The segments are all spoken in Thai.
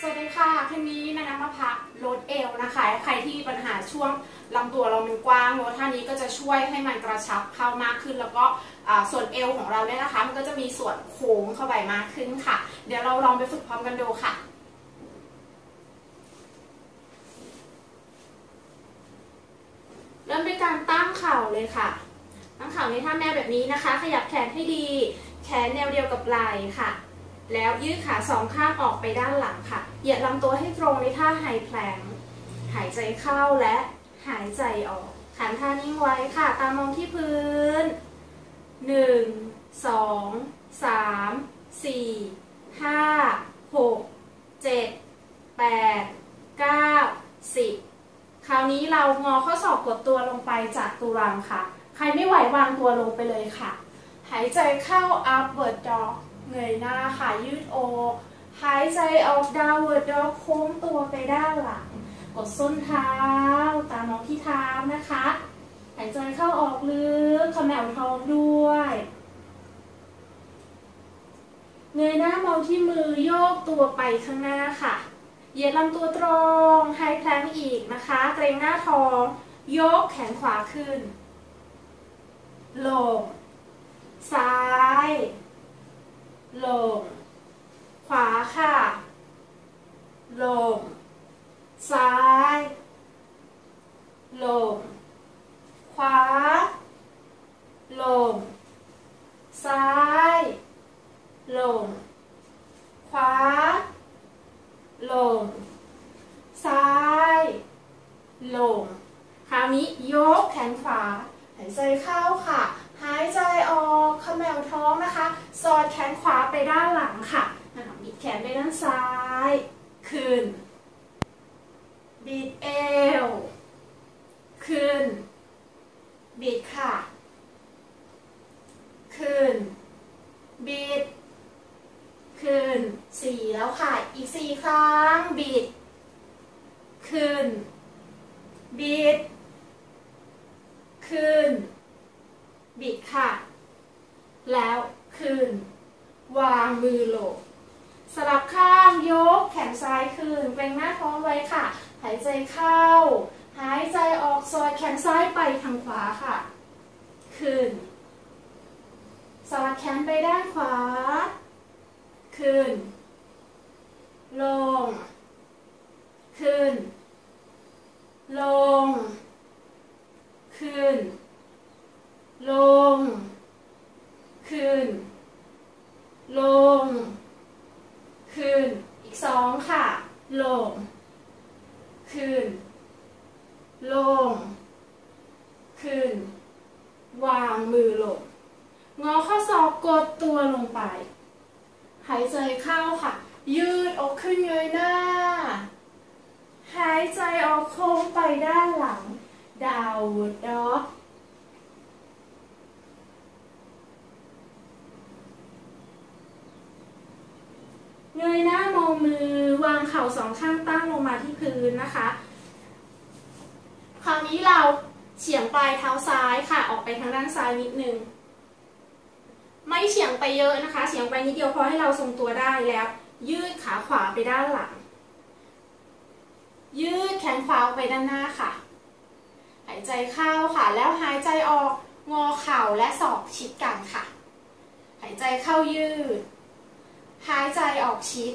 สวัสดีค่ะทีนี้นานามาพักลดเอวนะคะ ใครที่มีปัญหาช่วงลำตัวเรามันกว้างลดท่านี้ก็จะช่วยให้มันกระชับเข้ามากขึ้น แล้วก็ส่วนเอวของเราเนี่ยนะคะ มันก็จะมีส่วนโค้งเข้าไปมากขึ้นค่ะ เดี๋ยวเราลองไปฝึกพร้อมกันดูค่ะเริ่มด้วยการตั้งเข่าเลยค่ะ ตั้งเข่าในท่าแนวแบบนี้นะคะ ขยับแขนให้ดี แขนแนวเดียวกับไหล่ค่ะ แล้วยืดขาสองข้างออกไปด้านหลังค่ะ เหยียดลำตัวให้ตรงในท่าไฮแพลงหายใจเข้าและหายใจออกขันท่านิ่งไว้ค่ะ ตามองที่พื้น 1 2 3 4 5 6 7 8 9 10 คราวนี้เรางอข้อศอกกดตัวลงไปจากตุรังค่ะ ใครไม่ไหววางตัวลงไปเลยค่ะ หายใจเข้า upward dog เงยหน้าค่ะยืดอกหายใจออก downward dog โค้งตัวไปด้านหลัง กดส้นเท้า ตามองที่เท้านะคะ หายใจเข้าออกลึกขมวท้องด้วยเงยหน้ามองที่มือโยกตัวไปข้างหน้าค่ะ เหยียดลำตัวตรงไฮแพลงอีกนะคะ เกรงหน้าท้อง ยกแขนขวาขึ้น ลง ซ้าย ลง ขวาค่ะ ลง ซ้าย ลง ขวา ลง ซ้าย ลง ขวา ลง ซ้าย ลง คราวนี้ยกแขนขวา หายใจเข้าค่ะ หายใจออกขมวท้องนะคะ สอดแขนขวาไปด้านหลังค่ะบิดแขนไปด้านซ้าย ขึ้น บิดเอว ขึ้น บิดค่ะ ขึ้น บิด ขึ้นสี่แล้วค่ะ อีกสี่ครั้ง บิด ขึ้น บิด ขึ้น บิดค่ะ แล้วคืน วางมือลงสลับข้างยกแขนซ้ายคืนเกรงหน้าท้องไว้ค่ะ หายใจเข้า หายใจออกซอยแขนซ้ายไปทางขวาค่ะ ขึ้น สลับแขนไปด้านขวา ขึ้น ลง ขึ้น ลง ขึ้นลง ขึ้น ลง ขึ้น อีกสองค่ะ ลง ขึ้น ลง ขึ้น วางมือลง งอข้อศอกกดตัวลงไป หายใจเข้าค่ะ ยืดอกขึ้นเงยหน้า หายใจออกโค้งไป ด้านหลังดาวดอกเงยหน้ามองมือวางเข่าสองข้างตั้งลงมาที่พื้นนะคะ คราวนี้เราเฉียงปลายเท้าซ้ายค่ะ ออกไปทางด้านซ้ายนิดนึง ไม่เฉียงไปเยอะนะคะ เฉียงไปนิดเดียวพอให้เราทรงตัวได้แล้ว ยืดขาขวาไปด้านหลัง ยืดแขนขวาไปด้านหน้าค่ะ หายใจเข้าค่ะ แล้วหายใจออกงอเข่าและศอกชิดกันค่ะ หายใจเข้ายืด หายใจออกชิด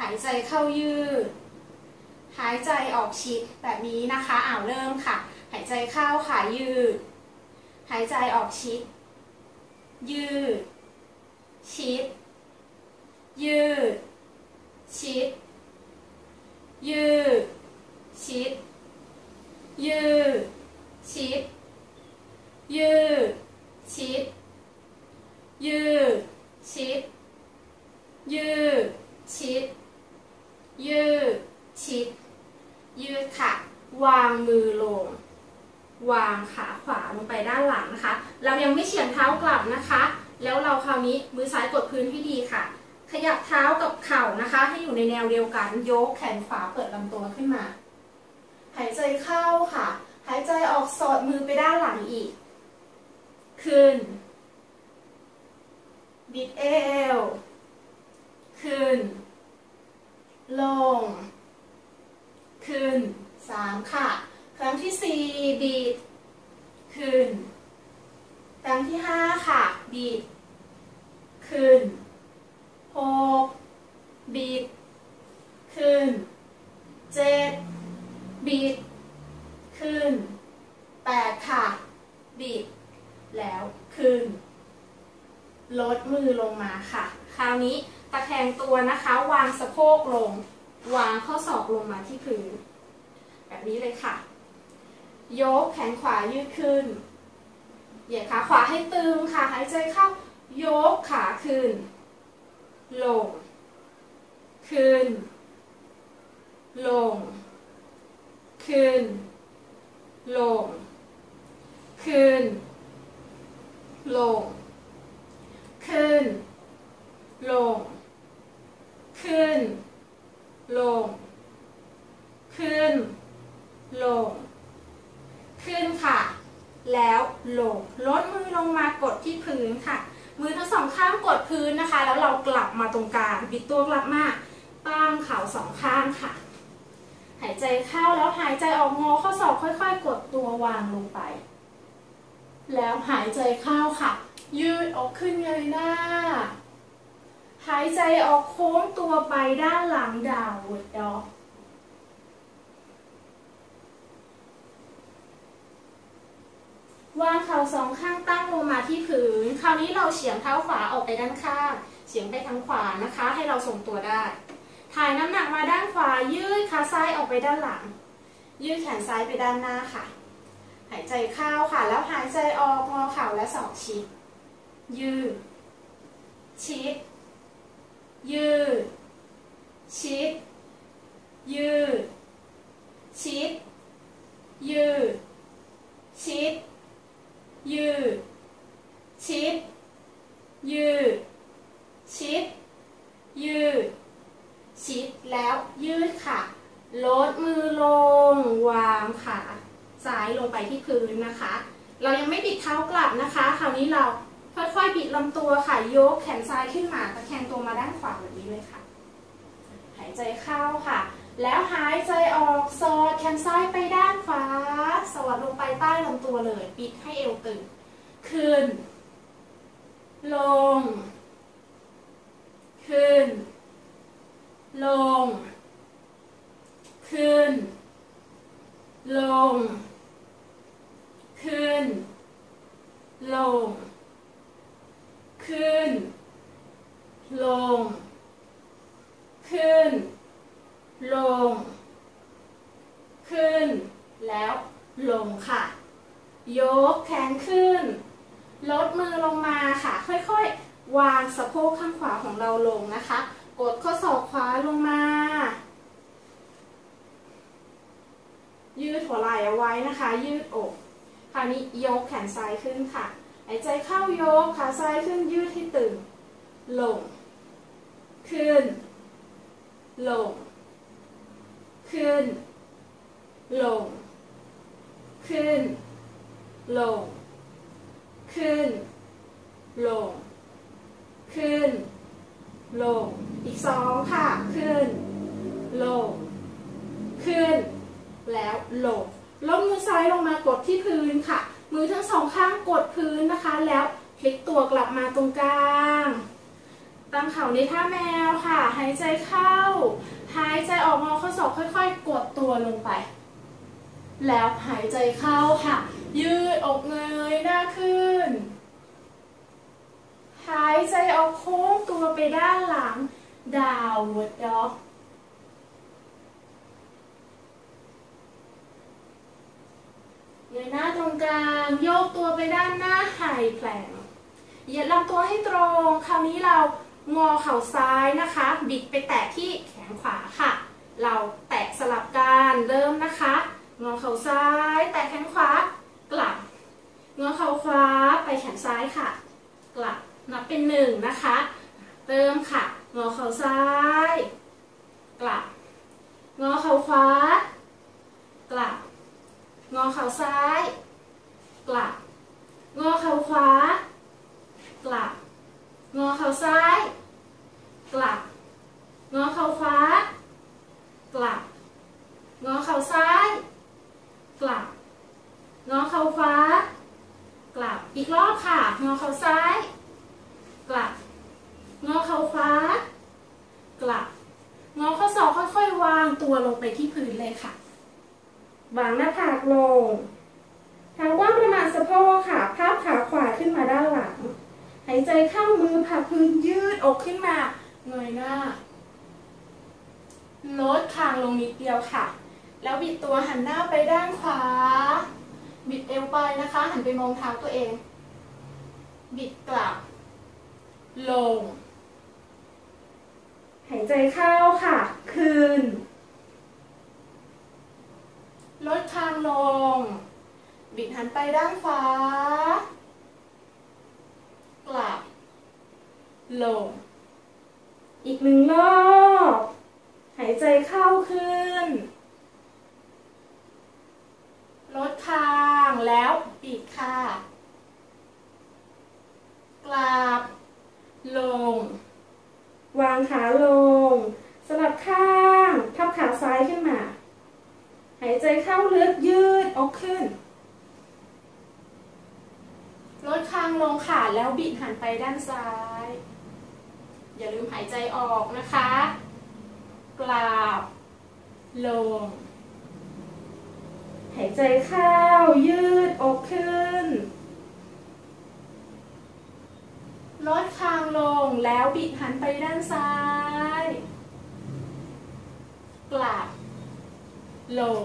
หายใจเข้ายืด หายใจออกชิดแบบนี้นะคะอ่าวเริ่มค่ะ หายใจเข้าค่ะยืด หายใจออกชิด ยืด ชิด ยืด ชิด ยืดชิด ยืดชิด ยืดชิด ยืดชิด ยืดชิด ยืดชิด ยืดค่ะ วางมือลง วางขาขวาลงไปด้านหลังนะคะ เรายังไม่เฉียงเท้ากลับนะคะ แล้วเราคราวนี้มือซ้ายกดพื้นให้ดีค่ะ ขยับเท้ากับเข่านะคะ ให้อยู่ในแนวเดียวกัน ยกแขนขวาเปิดลำตัวขึ้นมา หายใจเข้าค่ะ หายใจออกสอดมือไปด้านหลังอีก ขึ้น บิดเอว ขึ้น ลง ขึ้นสามค่ะ ครั้งที่สี่ดีด ขึ้น ครั้งที่ห้าค่ะ ดีด ขึ้น หกบีดขึ้นเจ็ดบีดขึ้นแปดค่ะบีดแล้วขึ้น ลดมือลงมาค่ะ คราวนี้ตะแคงตัวนะคะ วางสะโพกลง วางข้อศอกลงมาที่พื้น แบบนี้เลยค่ะ ยกแขนขวายืดขึ้น เหยียดขาขวาให้ตึงค่ะ หายใจเข้ายกขาขึ้น ลง ขึ้น ลง ขึ้น ลง ขึ้น ลง ขึ้น ลง ขึ้น ลง ขึ้น ลง ขึ้นค่ะ แล้วลงลดมือลงมากดที่พื้นค่ะ มือทั้งสองข้างกดพื้นนะคะ แล้วเรากลับมาตรงกลางบิดตัวกลับมาตั้งเข่าสองข้างค่ะ หายใจเข้าแล้วหายใจออกงอข้อศอกค่อย ๆ กดตัววางลงไป แล้วหายใจเข้าค่ะ ยืดออกขึ้นเงยหน้า หายใจออกโค้งตัวไปด้านหลังดาวเวิร์ดด็อก วางเข่าสองข้างตั้งลงมาที่พื้น คราวนี้เราเฉียงเท้าขวาออกไปด้านข้าง เฉียงไปทางขวานะคะ ให้เราทรงตัวได้ ถ่ายน้ำหนักมาด้านขวา ยืดขาซ้ายออกไปด้านหลัง ยืดแขนซ้ายไปด้านหน้าค่ะ หายใจเข้าค่ะ แล้วหายใจออกงอเข่าและศอกชิด ยืด ชิด ยืด ชิด ยืด ชิด ยืด ชิด ยืด ชิด ยืด ชิด ยืด ชิดแล้วยืดค่ะ ลดมือลง วางขาซ้ายลงไปที่พื้นนะคะ เรายังไม่บิดเท้ากลับนะคะ คราวนี้เราค่อยๆบิดลำตัวค่ะ ยกแขนซ้ายขึ้นมาตะแคงตัวมาด้านขวาแบบนี้เลยค่ะ หายใจเข้าค่ะ แล้วหายใจออกสอดแขนซ้ายไปด้านขวาสวัสดลงไปใต้ลำตัวเลย ปิดให้เอวตึง ขึ้น ลง ขึ้น ลง ขึ้น ลง ขึ้น ลง ขึ้น ลง ขึ้น ลง ขึ้น แล้วลงค่ะ ยกแขนขึ้น ลดมือลงมาค่ะ ค่อยๆ วางสะโพกข้างขวาของเราลงนะคะ กดข้อศอกขวาลงมา ยืดหัวไหล่เอาไว้นะคะ ยืดอก คราวนี้ยกแขนซ้ายขึ้นค่ะ หายใจเข้ายกขาซ้ายขึ้นยืดให้ตึง ลง ขึ้น ลง ขึ้น ลง ขึ้น ลง ขึ้น ลง ขึ้น ลง อีกสองค่ะ ขึ้น ลง ขึ้น แล้วลง ลงมือซ้ายลงมากดที่พื้นค่ะ มือทั้งสองข้างกดพื้นนะคะ แล้วพลิกตัวกลับมาตรงกลาง ตั้งเข่าในท่าแมวค่ะ หายใจเข้า หายใจออกงอข้อศอกค่อยๆ กดตัวลงไป แล้วหายใจเข้าค่ะ ยืดอกเงยหน้าขึ้น หายใจออกโค้งตัวไปด้านหลัง ดาวเวิร์ดด็อกเงยหน้าตรงกลางโยกตัวไปด้านหน้าไฮแพลงเหยียดลำตัวให้ตรง คราวนี้เรา งอเข่าซ้ายนะคะ บิดไปแตะที่แขนขวาค่ะ เราแตะสลับกันเริ่มนะคะ งอเข่าซ้าย แตะแขนขวากลับ งอเข่าขวาไปแขนซ้ายค่ะ กลับนับเป็นหนึ่งนะคะเติมค่ะ งอเข่าซ้าย กลับ งอเข่าขวา กลับ งอเข่าซ้าย กลับ งอเข่าขวา กลับ งอเข่าซ้าย กลับ งอเข่าขวา กลับ งอเข่าซ้าย กลับ งอเข่าขวา กลับ อีกรอบค่ะ งอเข่าซ้าย กลับ งอเข่าขวา กลับ งอเข่าศอกค่อยๆ วางตัวลงไปที่พื้นเลยค่ะ วางหน้าผากลง ทางกว้างประมาณสะโพกค่ะ ภาพขาขวาขึ้นมาด้านหลัง หายใจเข้ามือผลักพื้นยืดอกขึ้นมาเงยหน้าลดคางลงนิดเดียวค่ะ แล้วบิดตัวหันหน้าไปด้านขวา บิดเอวไปนะคะ หันไปมองเท้าตัวเอง บิดกลับ ลง หายใจเข้าค่ะ คืน ลดคางลง บิดหันไปด้านขวา กลับ ลง อีกหนึ่งรอบ หายใจเข้าขึ้น ลดคางแล้วบิดค่ะ กลับ ลง วางขาลง สลับข้าง ทับขาซ้ายขึ้นมา หายใจเข้าลึกยืดอกขึ้น ลดคางลงค่ะ แล้ว บิดหันไปด้านซ้าย อย่าลืมหายใจออกนะคะกลับลง หายใจเข้า ยืดอกขึ้น ลดคางลงแล้วบิดหันไปด้านซ้ายกลับลง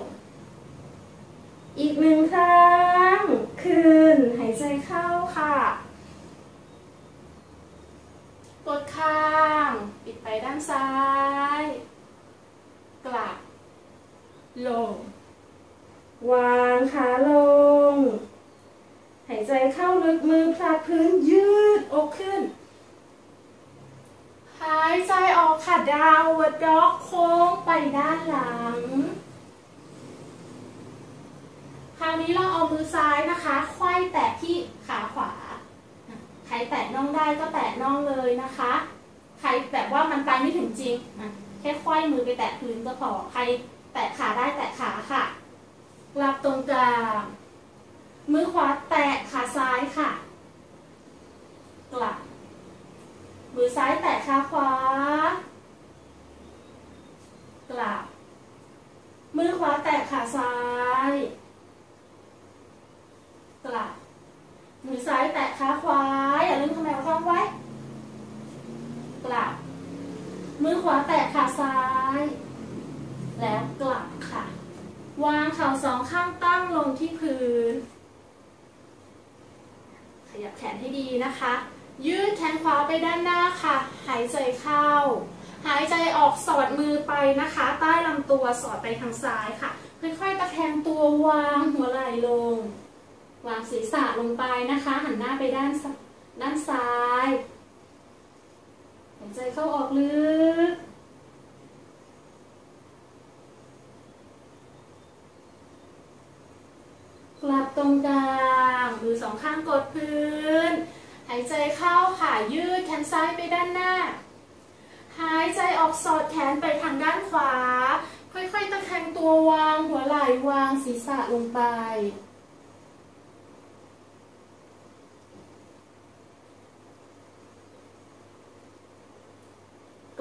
อีกหนึ่งครั้งคืนหายใจเข้าค่ะกด ข้าง ปิดไปด้านซ้าย กลับ ลง วางขาลง หายใจเข้าลึกมือพลักพื้นยืดอกขึ้น หายใจออกค่ะดาวด็อกโค้งไปด้านหลังคราวนี้เราเอามือซ้ายนะคะไขว้แตะที่ขาขวา ครแตะน่องได้ก็แตะน่องเลยนะคะ ใครแบบว่ามันไปไม่ถึงจริงอะแค่ไขว้มือไปแตะพื้นก็พอ ใครแตะขาได้แตะขาค่ะกลับตรงกลาง มือขวาแตะขาซ้ายค่ะ กลับ มือซ้ายแตะขาขวา กลับ มือขวาแตะขาซ้าย กลับ มือซ้ายแตะขาขวา อย่าลืมทำแมวข้างไว้ กลับ มือขวาแตะขาซ้าย แล้วกลับค่ะ วางเข่าสองข้างตั้งลงที่พื้น ขยับแขนให้ดีนะคะ ยืดแขนขวาไปด้านหน้าค่ะ หายใจเข้า หายใจออกสอดมือไปนะคะ ใต้ลำตัวสอดไปทางซ้ายค่ะ ค่อยๆตะแคงตัววางหัวไหล่ลง วางศีรษะลงไปนะคะ หันหน้าไปด้านด้านซ้ายหายใจเข้าออกลึก กลับตรงกลางมือสองข้างกดพื้น หายใจเข้าค่ะยืดแขนซ้ายไปด้านหน้า หายใจออกสอดแขนไปทางด้านขวา ค่อยๆตะแคงตัววางหัวไหล่วางศีรษะลงไป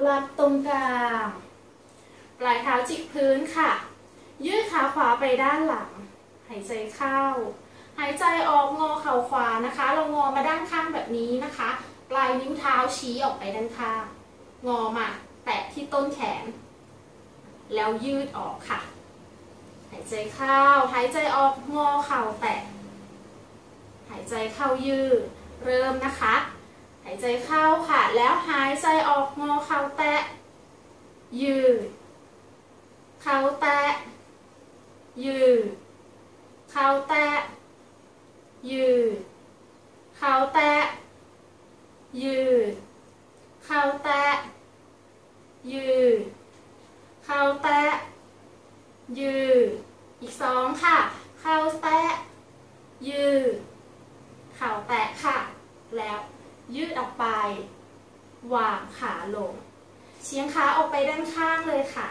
กลับตรงกลาง ปลายเท้าจิกพื้นค่ะ ยืดขาขวาไปด้านหลัง หายใจเข้า หายใจออกงอเข่าขวานะคะ เรางอมาด้านข้างแบบนี้นะคะ ปลายนิ้วเท้าชี้ออกไปด้านข้าง งอมา แตะที่ต้นแขน แล้วยืดออกค่ะ หายใจเข้า หายใจออกงอเข่าแตะ หายใจเข้ายืด เริ่มนะคะายใจเข้าค่ะ แล้วหายใจออกงอเข่าแตะ ยืด เข่าแตะ ยืด เข่าแตะ ยืด เข่าแตะ ยืด เข่าแตะ ยืด เข่าแตะ ยืด อีกสองค่ะ เข่าแตะ ยืด เข่าแตะค่ะ แล้ว ยืดออกไป วางขาลง เฉียงขาออกไปด้านข้างเลยค่ะ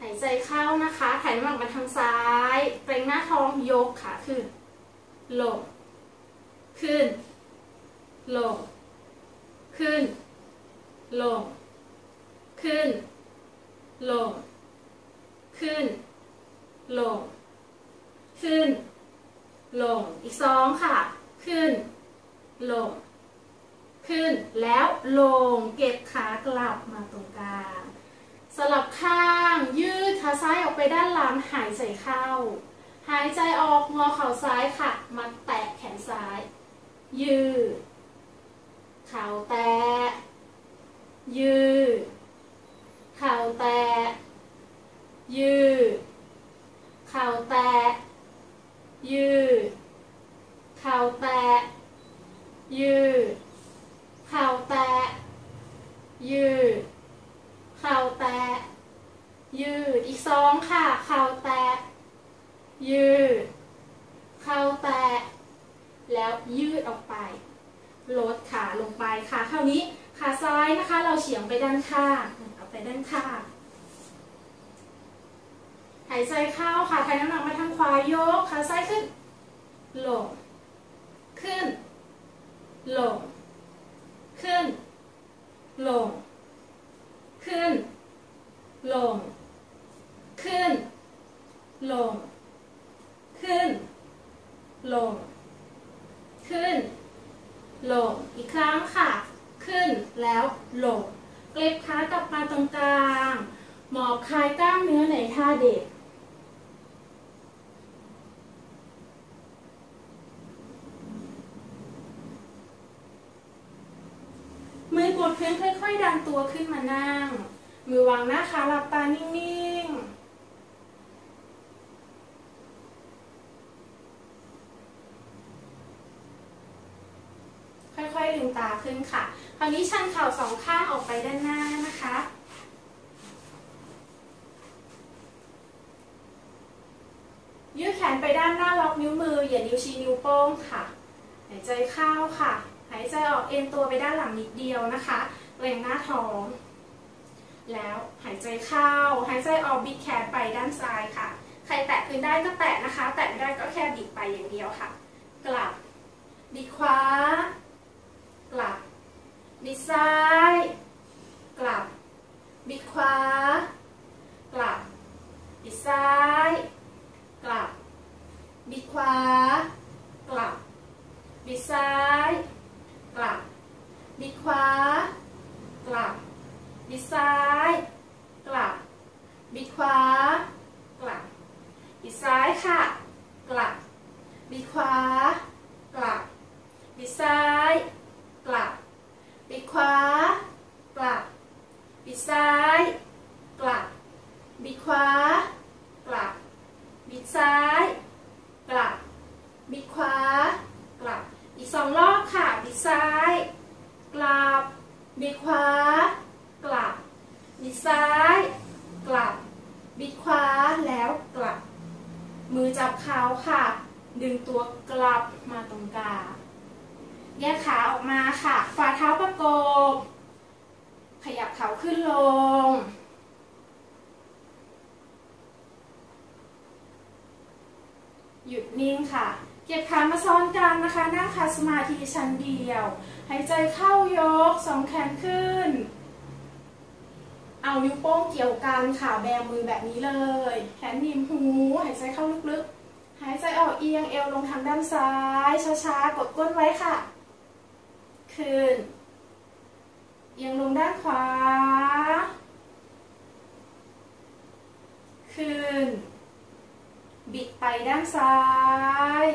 หายใจเข้านะคะ ถ่ายน้ำหนักมาทางซ้ายเกรงหน้าท้องยกขาขึ้น ลง ขึ้น ลง ขึ้น ลง ขึ้นลลงขึ้น ลง ขึ้น ลง อีกสองค่ะ ขึ้น ลง ขึ้นแล้วลงเก็บขากลับมาตรงกลางสลับข้างยืดขาซ้ายออกไปด้านหลังหายใจเข้า หายใจออกงอเข่าซ้ายค่ะ มาแตะแขนซ้าย ยืด เข่าแตะยืด เข่าแตะ ยืด เข่าแตะ ยืด เข่าแตะ ยืด เข่าแตะ ยืด เข่าแตะ ยืด อีกสองค่ะ เข่าแตะ ยืด เข่าแตะ แล้วยืดออกไป ลดขาลงไปค่ะคราวนี้ขาซ้ายนะคะ เราเฉียงไปด้านข้างเอาไปด้านข้าง หายใจเข้าค่ะทายน้ำหนักมาทางขวายกขาซ้ายขึ้น ลง ขึ้น ลง ขึ้น ลง ขึ้น ลง ขึ้น ลง ขึ้น ลง ขึ้น ลง อีกครั้งค่ะ ขึ้นแล้วลง เกล็บขากลับมาตรงกลาง หมอบคลายกล้ามเนื้อในท่าเด็ก มือกดพื้นค่อยๆ ดันตัวขึ้นมานั่ง มือวางหน้าขาหลับตานิ่งๆ ค่อยๆลืม ตาขึ้นค่ะ คราวนี้ชันเข่าสองข้างออกไปด้านหน้านะคะ ยืดแขนไปด้านหน้าล็อกนิ้วมืออย่านิ้วชี้นิ้วโป้งค่ะ หายใจเข้าค่ะ หายใจออกเอ็นตัวไปด้านหลังนิดเดียวนะคะเกรงหน้าท้อง แล้วหายใจเข้า หายใจออกบิดแขนไปด้านซ้ายค่ะ ใครแตะพื้นได้ก็แตะนะคะ แตะไม่ได้ก็แค่บิดไปอย่างเดียวค่ะ กลับบิดขวา กลับ บิดซ้าย กลับ บิดขวา กลับ บิดซ้าย กลับ บิดขวา กลับ บิดซ้าย กลับ บิดขวา กลับ บิดซ้าย กลับ บิดขวา กลับ บิดซ้ายค่ะ กลับ บิดขวา กลับ บิดซ้าย กลับ บิดขวา กลับ บิดซ้าย กลับ บิดขวา กลับ บิดซ้าย กลับ บิดขวา กลับ อีกสองรอบค่ะ บิดซ้าย กลับ บิดขวา กลับ บิดซ้าย กลับ บิดขวา แล้วกลับ มือจับ เท้าค่ะ ดึงตัวกลับมาตรงกลางแยกขาออกมาค่ะ ฝ่าเท้าประกบ ขยับเขาขึ้นลง หยุดนิ่งค่ะ เก็บขามาซ้อนกันนะคะ นั่งคัสมาธิชั้นเดียว หายใจเข้ายกสองแขนขึ้น เอานิ้วโป้งเกี่ยวกันค่ะ แบมือแบบนี้เลย แขนหนีบหู หายใจเข้าลึกๆ หายใจออกเอียงเอวลงทางด้านซ้าย ช้าๆ กดก้นไว้ค่ะ ขึ้น เอียงลงด้านขวา ขึ้น บิดไปด้านซ้าย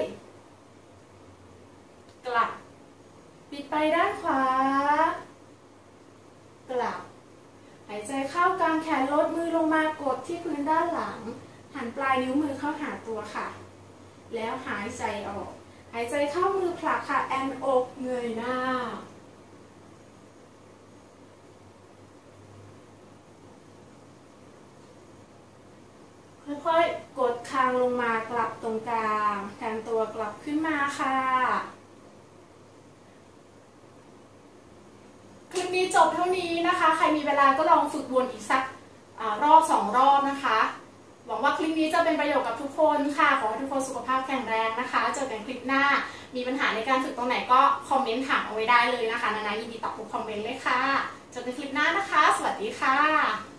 กลับ บิดไปด้านขวา กลับ หายใจเข้ากลางแขนลดมือลงมากดที่พื้นด้านหลัง หันปลายนิ้วมือเข้าหาตัวค่ะ แล้วหายใจออก หายใจเข้ามือผลักค่ะ แอนอกเงยหน้า ค่อยๆ กดคางลงมากลับตรงกลางการตัวกลับขึ้นมาค่ะคลิปนี้จบเท่านี้นะคะ ใครมีเวลาก็ลองฝึกวนอีกสักอรอบสองรอบนะคะ หวังว่าคลิปนี้จะเป็นประโยชน์กับทุกคนค่ะ ขอให้ทุกคนสุขภาพแข็งแรงนะคะ เจอกันคลิปหน้า มีปัญหาในการฝึกตรงไหนก็คอมเมนต์ถามเอาไว้ได้เลยนะคะ นานายินดีตอบทุกคอมเมนต์เลยค่ะ เจอกันคลิปหน้านะคะ สวัสดีค่ะ